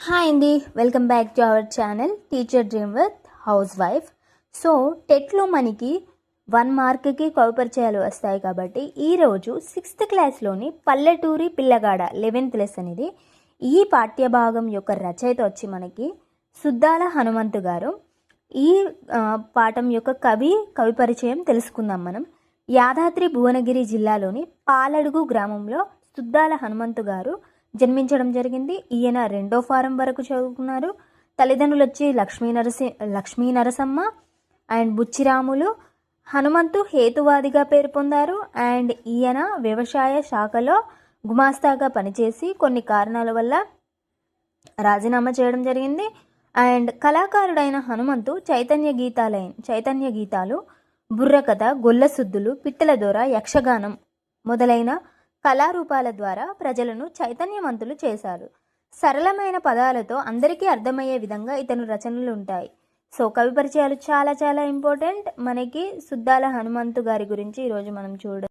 Hi అండి welcome back to our channel teacher dream with housewife so టెట్లో మనకి one మార్క్కి కౌపరిచయాలు వస్తాయి కాబట్టి ఈరోజు సిక్స్త్ క్లాస్లోని పల్లెటూరి పిల్లగాడ లెవెన్త్ లెసన్ ఇది. ఈ పాఠ్యభాగం యొక్క రచయిత వచ్చి మనకి సుద్దాల హనుమంతు గారు. ఈ పాఠం యొక్క కవి కవి పరిచయం తెలుసుకుందాం మనం. యాదాద్రి భువనగిరి జిల్లాలోని పాలడుగు గ్రామంలో సుద్దాల హనుమంతు గారు జన్మించడం జరిగింది. ఈయన రెండో ఫారం వరకు చదువుకున్నారు. తల్లిదండ్రులు వచ్చి లక్ష్మీ నరసి లక్ష్మీ నరసమ్మ అండ్ బుచ్చిరాములు హనుమంతు హేతువాదిగా పేరు పొందారు. అండ్ ఈయన వ్యవసాయ శాఖలో గుమాస్తాగా పనిచేసి కొన్ని కారణాల వల్ల రాజీనామా చేయడం జరిగింది. అండ్ కళాకారుడైన హనుమంతు చైతన్య గీతాలైన చైతన్య గీతాలు బుర్రకథ గొల్లసుద్దులు పిట్టల దొర యక్షగానం మొదలైన కళారూపాల ద్వారా ప్రజలను చైతన్యవంతులు చేశారు. సరళమైన పదాలతో అందరికీ అర్థమయ్యే విధంగా ఇతను రచనలు ఉంటాయి. సో కవి పరిచయాలు చాలా చాలా ఇంపార్టెంట్. మనకి సుద్దాల హనుమంతు గారి గురించి ఈరోజు మనం చూడ